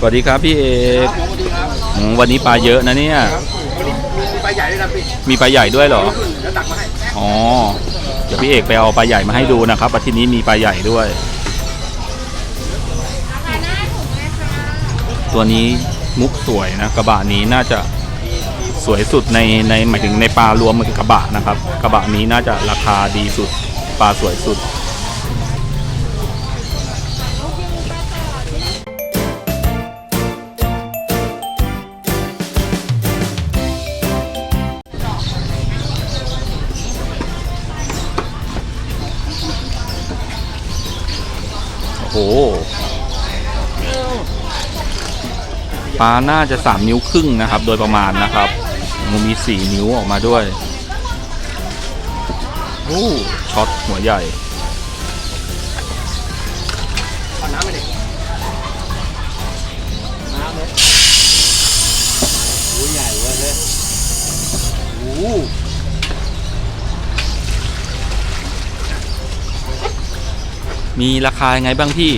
สวัสดีครับพี่เอกครับผมสวัสดีครับอืมวันนี้ปลาเยอะนะเนี่ยครับวันนี้มีปลาใหญ่ด้วยนะพี่มีปลาใหญ่ด้วยเหรอขึ้นแล้วตักมาให้อ๋อ เดี๋ยวพี่เอกไปเอาปลาใหญ่มาให้ดูนะครับอาทิตย์นี้มีปลาใหญ่ด้วย ตัวนี้มุกสวยนะกระบะนี้น่าจะสวยสุดในในหมายถึงในปลารวมกับกระบะนะครับ กระบะนี้น่าจะราคาดีสุดปลาสวยสุด ปลาน่าจะสามนิ้วครึ่งนะครับ โดยประมาณนะครับมันมีสี่นิ้วออกมาด้วย โอ้ช็อตหัวใหญ่ มีราคายังไงบ้างพี่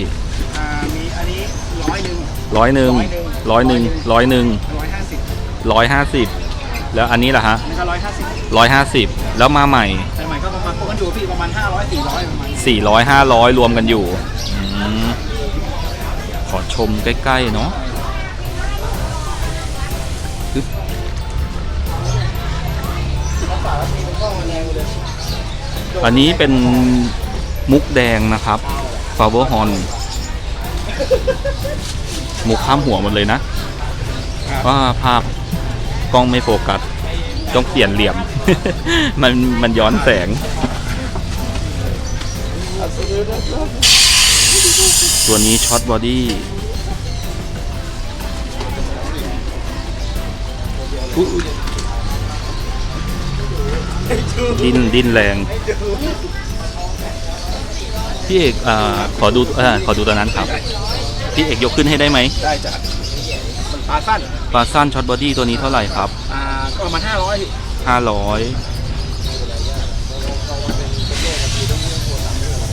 อ่ามีอันนี้ร้อยหนึ่ง ร้อยหนึ่งร้อยหนึ่งร้อยหนึ่งร้อยห้าสิบร้อยห้าสิบแล้วอันนี้ล่ะฮะอันนี้ก็ร้อยห้าสิบร้อยห้าสิบแล้วมาใหม่แต่ใหม่ก็ประมาณพวกกันอยู่พี่ประมาณห้าร้อยสี่ร้อยประมาณนี้สี่ร้อยห้าร้อยรวมกันอยู่อมขอชมใกล้ๆเนาะปึ๊บอันนี้เป็น มุกแดงนะครับฟาเวอร์ฮอนมุกข้ามหัวหมดเลยนะ ว่าภาพกล้องไม่โฟกัสต้องเปลี่ยนเหลี่ยม มันมันย้อนแสง ตัวนี้ช็อตบอดี้อุ๊ยดิ้นดิ้นแรง พี่เอกอ่าขอดูอ่าขอดูตัวนั้นครับ พี่เอกยกขึ้นให้ได้ไหม ได้จ้ะมันปลาสั้นปลาสั้นช็อตบอดี้ตัวนี้เท่าไหร่ครับ อ่า ก็ประมาณห้าร้อยพี่ห้าร้อย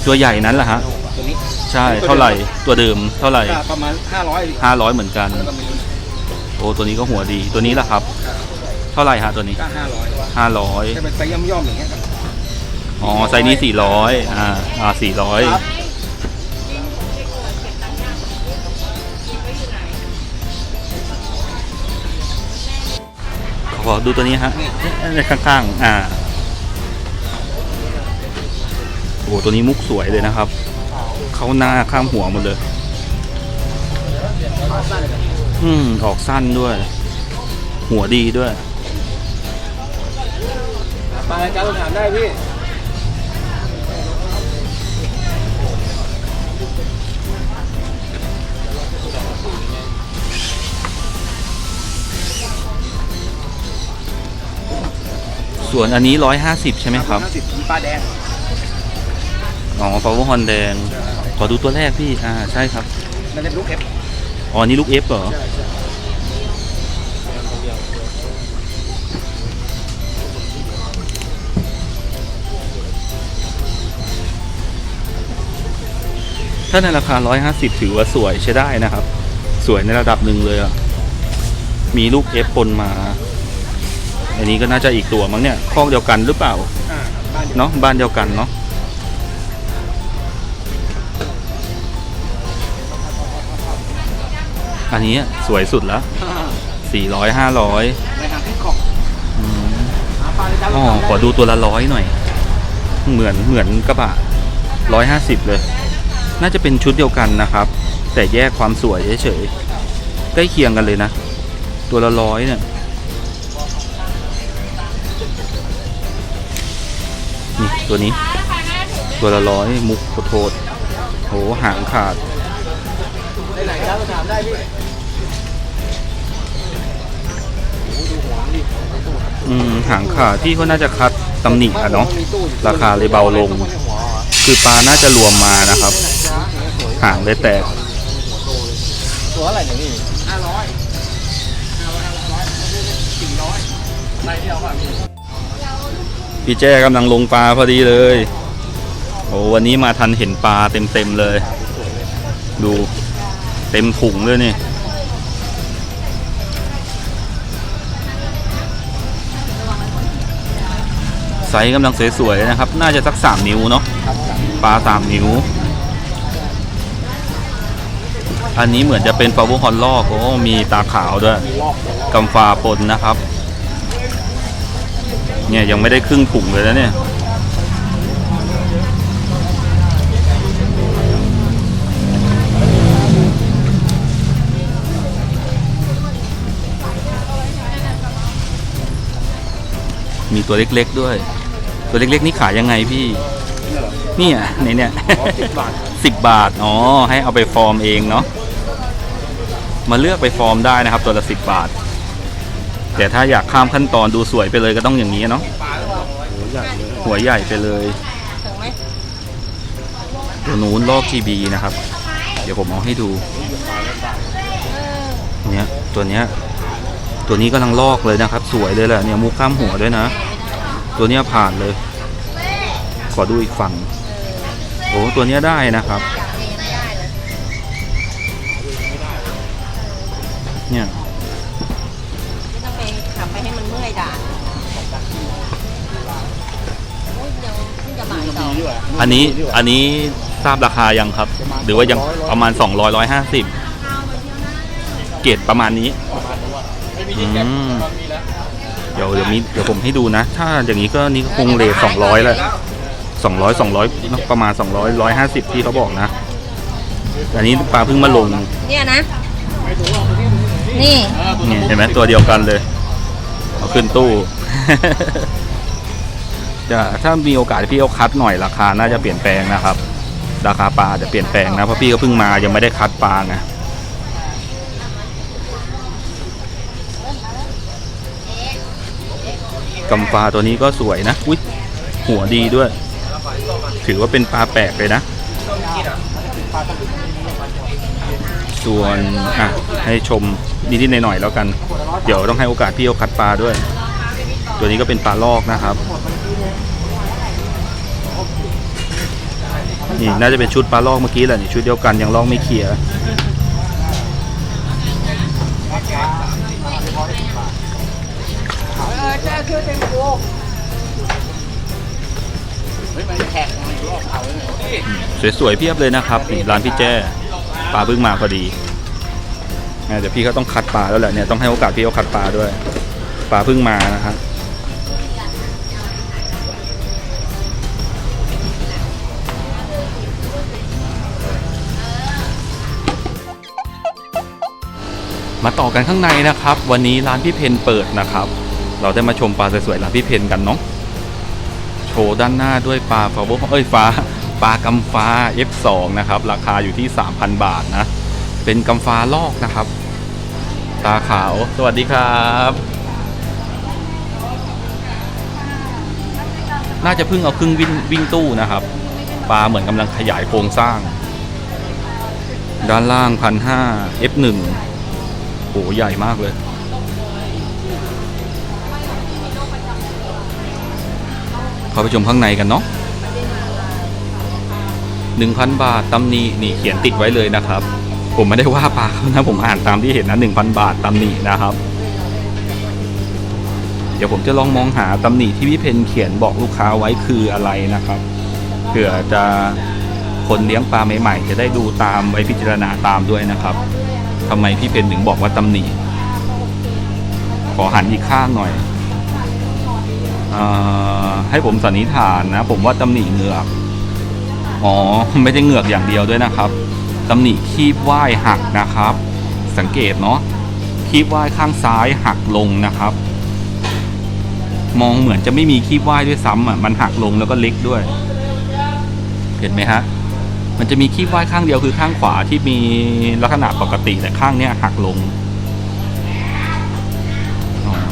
ตัวใหญ่นั้นแหละฮะ ตัวนี้ ใช่ เท่าไหร่ ตัวเดิมเท่าไหร่ก็ประมาณห้าร้อยพี่ห้าร้อยเหมือนกันแล้วก็มีโอ้ ตัวนี้ก็หัวดี ตัวนี้ล่ะครับ เท่าไหร่ฮะตัวนี้ก็ห้าร้อยห้าร้อยจะเป็นไซส์ย่อมๆอย่างเงี้ยครับ อ๋อไซส์นี้สี่ร้อยอ่าอ่าสี่ร้อยครับ ขอดูตัวนี้ฮะในข้างๆ อ่า โอ้ตัวนี้มุกสวยเลยนะครับ เข้าหน้าข้ามหัวหมดเลย อืม ออกสั้นด้วย หัวดีด้วยปลารายการเราถามได้พี่ ส่วนอันนี้ร้อยห้าสิบใช่ไหมครับ ห้าสิบมีปลาแดงอ๋อฟาวเวอร์ฮอนแดง ขอดูตัวแรกพี่ อ่า ใช่ครับ มันเป็นลูกเอฟอ๋อ นี่ลูกเอฟเหรอ ใช่ใช่ถ้าในราคา 150 ถือว่าสวยใช้ได้นะครับ สวยในระดับหนึ่งเลยอะ มีลูกเอฟปนมา อันนี้ก็น่าจะอีกตัวมั้งเนี่ยคอกเดียวกันหรือเปล่าอ่าบ้านเดียวเนาะบ้านเดียวกันเนาะอันนี้สวยสุดแล้วอ่า400 500ในทางที่ของอืมหาปลารายการอ๋เราอถามได้ขอดูตัวละร้อยหน่อย เหมือนเหมือนกระบะร้อยห้าสิบเลย น่าจะเป็นชุดเดียวกันนะครับ แต่แยกความสวยเฉยๆใกล้เคียงกันเลยนะ ตัวละร้อยเนี่ย นี่ตัวนี้ ตัวละร้อยมุกโทษโหหางขาดไหนการเราถามได้พี่อืมหางขาดที่เขาน่าจะคัดตำหนิอะเนาะราคาเลยเบาลง คือปลาน่าจะรวมมานะครับ หางเลยแตกตัวอะไรเนี่ยพี่ห้าร้อยห้าร้อยห้าร้อยสี่ร้อยอะไรที่เอาป่ะพี่ พี่แจ้กำลังลงปลาพอดีเลย โอ้วันนี้มาทันเห็นปลาเต็มเต็มเลย ดูเต็มถุงเลยนี่ไซส์กำลังสวยๆนะครับ น่าจะสักสามนิ้วเนาะปลาสามนิ้ว อันนี้เหมือนจะเป็นปลาบูฮอลลอกโอ้มีตาขาวด้วยกำฟาปนนะครับ เนี่ยยังไม่ได้ครึ่งถุงเลยนะเนี่ยมีตัวเล็กๆด้วย ตัวเล็กๆนี่ขายยังไงพี่เนี่ยเหรอเนี่ยในเนี่ยอ๋อสิบบาทสิบบาทอ๋อให้เอาไปฟอร์มเองเนาะมาเลือกไปฟอร์มได้นะครับ ตัวละสิบบาท แต่ถ้าอยากข้ามขั้นตอนดูสวยไปเลยก็ต้องอย่างนี้เนาะหัวใหญ่เลยหัวใหญ่ไปเลยตัวนู้นลอกทีบีนะครับ เดี๋ยวผมเอาให้ดูเนี่ยตัวเนี้ยตัวนี้กำลังลอกเลยนะครับ สวยเลยแหละเนี่ยมุกข้ามหัวด้วยนะ ตัวเนี้ยผ่านเลย ขอดูอีกฝั่งโอ้ตัวเนี้ยได้นะครับเองไม่ได้เลยเนี่ย ให้มันเมื่อยด่านโอ้ยยังเพิ่งจะบ่ายสองดีด้วยอันนี้ดีด้วยอันนี้ทราบราคายังครับ หรือว่ายังประมาณ 200 150 เกรดประมาณนี้ประมาณนี้ว่าไม่มีที่เก็บอืมตอนนี้แล้วเดี๋ยวเดี๋ยวมีเดี๋ยวผมให้ดูนะ ถ้าอย่างนี้ก็นี่ก็คงเลท200แหละ200 200เนอะประมาณ 200 150 ที่เขาบอกนะ อันนี้ปลาเพิ่งมาลงเนี่ยนะ นี่เออตัวนี่นี้เห็นไหมตัวเดียวกันเลย เอาขึ้นตู้ จะถ้ามีโอกาสพี่เอาคัดหน่อยราคาน่าจะเปลี่ยนแปลงนะครับ ราคาปลาจะเปลี่ยนแปลงนะเพราะพี่ก็เพิ่งมายังไม่ได้คัดปลาไงกำปลาตัวนี้ก็สวยนะอุ้ยหัวดีด้วย ถือว่าเป็นปลาแปลกเลยนะ ส่วนอะให้ชม นิดๆหน่อยๆแล้วกัน เดี๋ยวต้องให้โอกาสพี่เอาคัดปลาด้วย ตัวนี้ก็เป็นปลาลอกนะครับ นี่น่าจะเป็นชุดปลาลอกเมื่อกี้แหละนี่ชุดเดียวกันยังลอกไม่เคลียร์เฮ้ยมันแข็มันรอบเขาเลยสวยๆเพียบเลยนะครับร้านพี่แจ้ปลาเพิ่งมาพอดี เดี๋ยวพี่ก็ต้องคัดปลาแล้วแหละเนี่ยต้องให้โอกาสพี่เขาคัดปลาด้วยปลาเพิ่งมานะครับมาต่อกันข้างในนะครับ วันนี้ร้านพี่เพนเปิดนะครับ เราได้มาชมปลาสวยๆร้านพี่เพนกันเนาะโชว์ด้านหน้าด้วยปลาฟาโบเอ้ยฟ้าปลากำฟ้า F2 นะครับ ราคาอยู่ที่ 3,000 บาทนะ เป็นกำฟ้าลอกนะครับ ตาขาว สวัสดีครับ น่าจะเพิ่งเอาครึ่งวิ่งวิ่งตู้นะครับ ปลาเหมือนกำลังขยายโครงสร้าง ด้านล่างพันห้า F1 โหใหญ่มากเลย เข้าไปชมข้างในกันเนาะหนึ่งพันบาทตำนินี่เขียนติดไว้เลยนะครับ ผมไม่ได้ว่าปลาเขานะผมอ่านตามที่เห็นนะหนึ่งพันบาทตำหนินะครับ เดี๋ยวผมจะลองมองหาตำหนิที่พี่เพนเขียนบอกลูกค้าไว้คืออะไรนะครับเผื่อจะคนเลี้ยงปลาใหม่ๆ จะได้ดูตามไว้พิจารณาตามด้วยนะครับทำไมพี่เพนถึงบอกว่าตำหนิขอหันอีกข้างหน่อยอให้ผมสันนิษฐานนะ ผมว่าตำหนิเหงือก อ๋อ ไม่ได้เหงือกอย่างเดียวด้วยนะครับ ตำหนิคีบว่ายหักนะครับ สังเกตเนาะคีบว่ายข้างซ้ายหักลงนะครับ มองเหมือนจะไม่มีคีบว่ายด้วยซ้ำอะมันหักลงแล้วก็เล็กด้วย เห็นไหมฮะมันจะมีคีบว่ายข้างเดียวคือข้างขวาที่มีลักษณะปกติแต่ข้างเนี้ยหักลง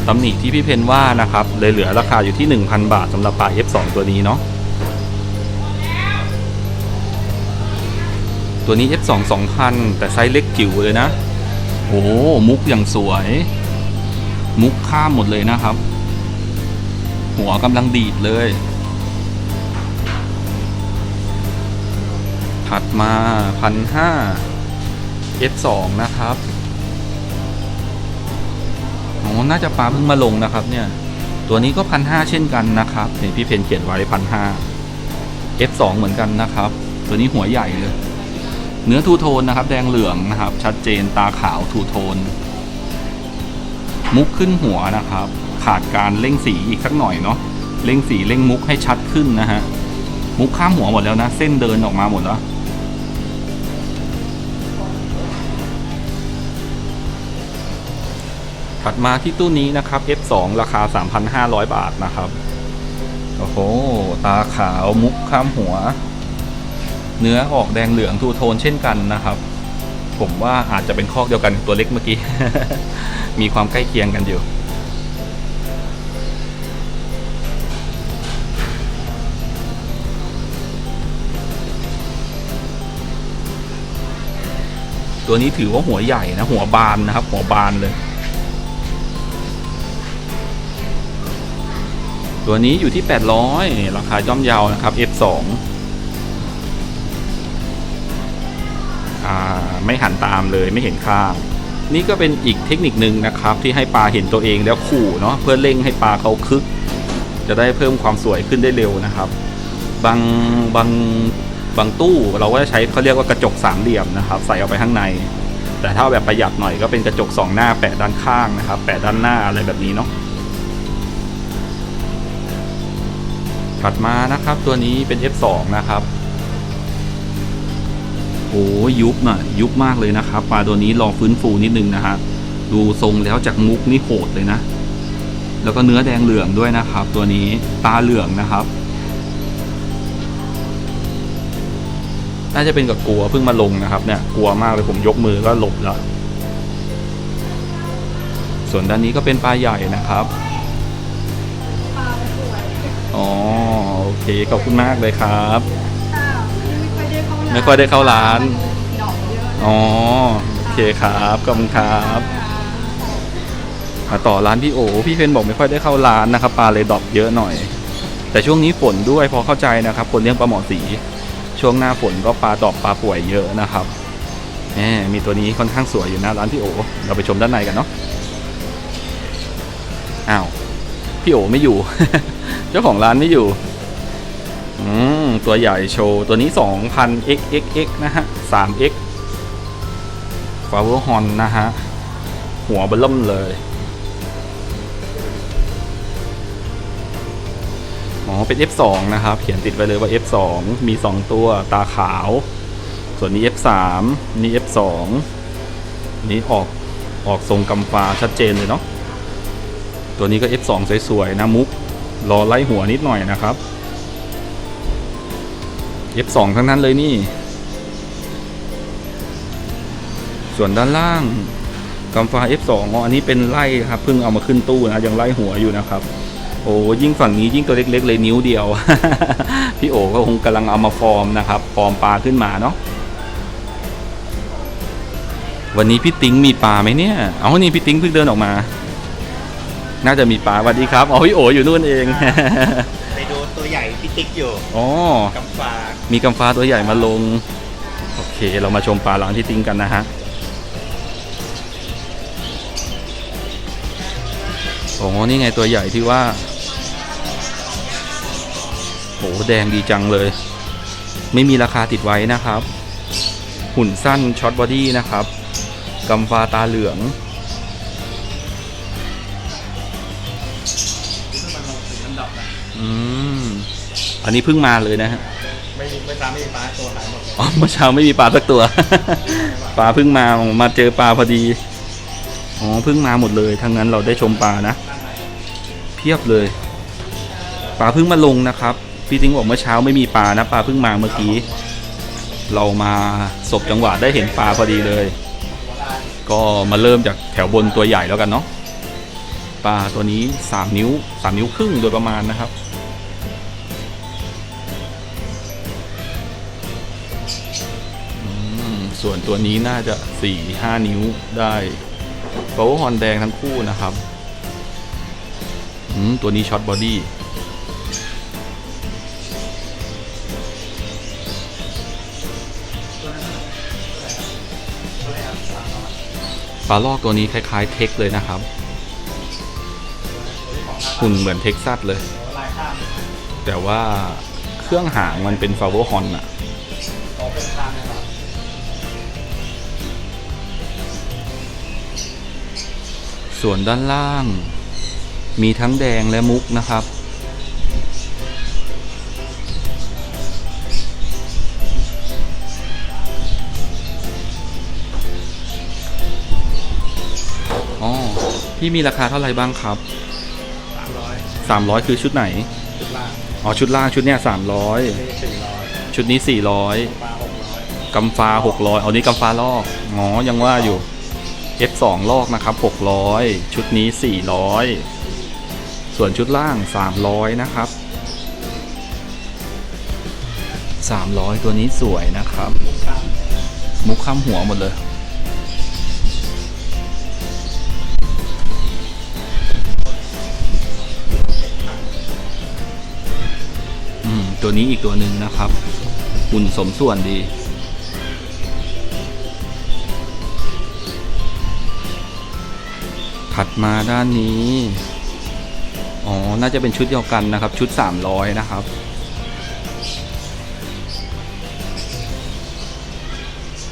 ตำหนิที่พี่เพนว่านะครับเลยเหลือราคาอยู่ที่ 1,000 บาทสำหรับปลา F2 ตัวนี้เนาะ ตัวนี้ F2 2,000แต่ไซส์เล็กจิ๋วเลยนะ โอ้มุกอย่างสวย มุกข้ามหมดเลยนะครับ หัวกำลังดีดเลย ถัดมาพันห้า F2 นะครับอ๋อน่าจะปลาเพิ่งมาลงนะครับเนี่ย ตัวนี้ก็พันห้าเช่นกันนะครับเห็นพี่เพนเขียนไว้พันห้า F2 เหมือนกันนะครับ ตัวนี้หัวใหญ่เลย เนื้อทูโทนนะครับ แดงเหลืองนะครับ ชัดเจนตาขาวทูโทน มุกขึ้นหัวนะครับ ขาดการเร่งสีอีกสักหน่อยเนาะเร่งสีเร่งมุกให้ชัดขึ้นนะฮะมุกข้ามหัวหมดแล้วนะ เส้นเดินออกมาหมดแล้วถัดมาที่ตู้นี้นะครับ F2 ราคา 3,500 บาทนะครับ โอ้โห ตาขาวมุกข้ามหัว เนื้อออกแดงเหลืองทูโทนเช่นกันนะครับ ผมว่าอาจจะเป็นคอกเดียวกันตัวเล็กเมื่อกี้ มีความใกล้เคียงกันอยู่ ตัวนี้ถือว่าหัวใหญ่นะ หัวบานนะครับ หัวบานเลย ตัวนี้อยู่ที่ 800 ราคาย่อมเยาวนะครับ F2 ไม่หันตามเลยไม่เห็นข้าง นี่ก็เป็นอีกเทคนิคนึงนะครับ ที่ให้ปลาเห็นตัวเองแล้วขู่เนาะเพื่อเร่งให้ปลาเขาคึก จะได้เพิ่มความสวยขึ้นได้เร็วนะครับ บางบางบางตู้เราก็จะใช้เขาเรียกว่ากระจกสามเหลี่ยมนะครับ ใส่เอาไปข้างใน แต่ถ้าแบบประหยัดหน่อยก็เป็นกระจกสองหน้าแปะด้านข้างนะครับ แปะด้านหน้าอะไรแบบนี้เนาะถัดมานะครับตัวนี้เป็น F2 นะครับ อ้ยยุบน่ะยุบมากเลยนะครับปลาตัวนี้รอฟื้นฟูนิดนึงนะฮะดูทรงแล้วจากมุกนี่โหดเลยนะ แล้วก็เนื้อแดงเหลืองด้วยนะครับ ตัวนี้ตาเหลืองนะครับ น่าจะเป็นกับกลัวเพิ่งมาลงนะครับเนี่ยกลัวมากเลยผมยกมือก็หลบแล้วส่วนด้านนี้ก็เป็นปลาใหญ่นะครับอ๋อโอเคขอบคุณมากเลยครับ ไม่ค่อยได้เข้าร้าน อ๋อ โอเคครับขอบคุณครับมาต่อร้านพี่โอ พี่เพนบอกไม่ค่อยได้เข้าร้านนะครับปลาเลยดรอปเยอะหน่อย แต่ช่วงนี้ฝนด้วยพอเข้าใจนะครับคนเลี้ยงปลาหมอสี ช่วงหน้าฝนก็ปลาดรอปปลาป่วยเยอะนะครับแหมมีตัวนี้ค่อนข้างสวยอยู่นะร้านพี่โอ เราไปชมด้านในกันเนาะ อ้าว พี่โอไม่อยู่ เจ้าของร้านไม่อยู่ อืมตัวใหญ่โชว์ ตัวนี้ 2,000 xxx นะฮะ 3x Flower Horn นะฮะ หัวบลล่มเลยอ๋อเป็น F2 นะครับ เขียนติดไว้เลยว่า F2 มี 2 ตัวตาขาว ส่วนนี้ F3 นี่ F2 นี่ออกออกทรงกำฟ้าชัดเจนเลยเนาะตัวนี้ก็ F2 สวยๆนะมุกรอไล่หัวนิดหน่อยนะครับ F2 ทั้งนั้นเลยนี่ ส่วนด้านล่างกำฟ้า F2 อ๋ออันนี้เป็นไล่ครับเพิ่งเอามาขึ้นตู้นะยังไล่หัวอยู่นะครับ โอ้ยิ่งฝั่งนี้ยิ่งตัวเล็ก ๆ เลยนิ้วเดียว พี่โอก็คงกำลังเอามาฟอร์มนะครับ ฟอร์มปลาขึ้นมาเนาะวันนี้พี่ติ้งมีปลาไหมเนี่ยเอานี่พี่ติ้งเพิ่งเดินออกมา น่าจะมีปลาสวัสดีครับอ๋อพี่โออยู่นู่นเอง ไปดูตัวใหญ่พี่ติ๊กอยู่อ๋อกำฟ้า มีกำฟ้าตัวใหญ่มาลง โอเค เรามาชมปลาหลังที่ติ้งกันนะฮะโอ้นี่ไงตัวใหญ่ที่ว่าโหแดงดีจังเลย ไม่มีราคาติดไว้นะครับ หุ่นสั้นช็อตบอดี้นะครับกำฟ้าตาเหลืองอืมอันนี้เพิ่งมาเลยนะฮะ ไม่มีไม่ตามไม่มีปลาตัวหายหมดเลยอ๋อเมื่อเช้าไม่มีปลาสักตัว ปลาเพิ่งมามาเจอปลาพอดีอ๋อเพิ่งมาหมดเลยทั้งนั้นเราได้ชมปลานะ เพียบเลยปลาเพิ่งมาลงนะครับ พี่ทิ้งบอกเมื่อเช้าไม่มีปลานะปลาเพิ่งมาเมื่อกี้ เรามาสบจังหวะได้เห็นปลาพอดีเลย ก็มาเริ่มจากแถวบนตัวใหญ่แล้วกันเนาะปลาตัวนี้สามนิ้วสามนิ้วครึ่งโดยประมาณนะครับ ส่วนตัวนี้น่าจะสี่ห้านิ้วได้โปรฮอนแดงทั้งคู่นะครับตัวนี้ช็อตบอดี้ปลาลอกตัวนี้คล้าย ๆ เทคเลยนะครับ หุ่นเหมือนเท็กซัสเลย แต่ว่าเครื่องหางมันเป็นฟา v ว r ฮอนอะ ส่วนด้านล่าง มีทั้งแดงและมุกนะครับ อ๋อ พี่มีราคาเท่าไหร่บ้างครับสามร้อย300 คือชุดไหนจุดล่าง อ๋อ ชุดล่างชุดเนี้ย300นี่สี่ร้อยชุดนี้ 400ปลาหกร้อยกำฟ้า 600 เอานี้กำฟ้าลอกอ๋อยังว่าอยู่ F2 ลอกนะครับ600 ชุดนี้ 400 ส่วนชุดล่าง 300 นะครับ 300 ตัวนี้สวยนะครับมมุกข้ามหัวหมดเลย อืม ตัวนี้อีกตัวหนึ่งนะครับหุ่นสมส่วนดี ถัดมาด้านนี้ อ๋อ น่าจะเป็นชุดเดียวกันนะครับ ชุด 300 นะครับ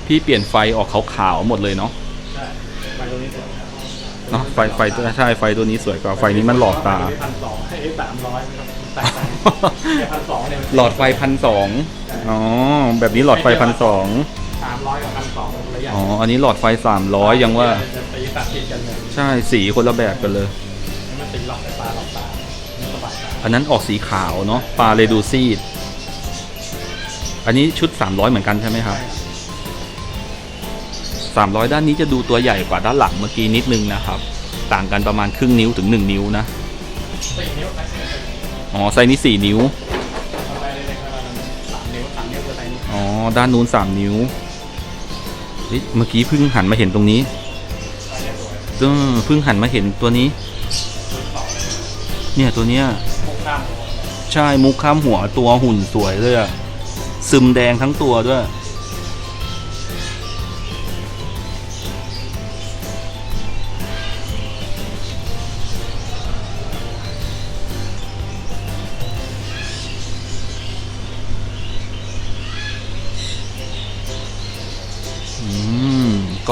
พี่เปลี่ยนไฟออกขาวๆหมดเลยเนาะใช่ไปตรงนี้เสร็จเนาะไฟไฟตัวใช่ไฟตัวนี้สวยกว่าไฟนี้มันหลอกตาพันสองให้สามร้อยนะครับแตกต่างเนี่ยพันสองเนี่ยหลอดไฟพันสองอ๋อ แบบนี้หลอดไฟพันสองสามร้อยกับพันสองระยะอ๋อ อันนี้หลอดไฟสามร้อยยังว่า จะตีตัดติดกันเลยใช่สีคนละแบบกันเลย มันตีหลอกตาหลอกตามันสบายตาอันนั้นออกสีขาวเนาะปลาเรดูซีด อันนี้ชุด 300 เหมือนกันใช่ไหมครับ 300 ด้านนี้จะดูตัวใหญ่กว่าด้านหลังเมื่อกี้นิดนึงนะครับ ต่างกันประมาณครึ่งนิ้วถึง 1 นิ้วนะ สี่นิ้วไปอ๋อ ไซส์นี้ 4 นิ้วเอาไปเล็กๆแล้วมันสามนิ้วสามนิ้วคือไซส์นี้อ๋อ ด้านนู้น 3 นิ้ว เมื่อกี้เพิ่งหันมาเห็นตรงนี้แล้วพิ่งหันมาเห็นตัวนี้ เนี่ยตัวเนี้ยใช่มุกข้ามหัวตัวหุ่นสวยเลยอะซึมแดงทั้งตัวด้วย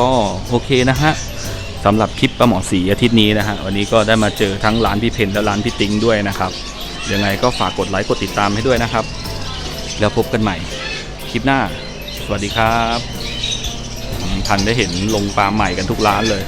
ก็โอเคนะฮะสำหรับคลิปประหมอสีอาทิตย์นี้นะฮะวันนี้ก็ได้มาเจอทั้งร้านพี่เพนและร้านพี่ติ๊งด้วยนะครับยังไงก็ฝากกดไลค์กดติดตามให้ด้วยนะครับ แล้วพบกันใหม่คลิปหน้า สวัสดีครับทันได้เห็นลงปลาใหม่กันทุกร้านเลย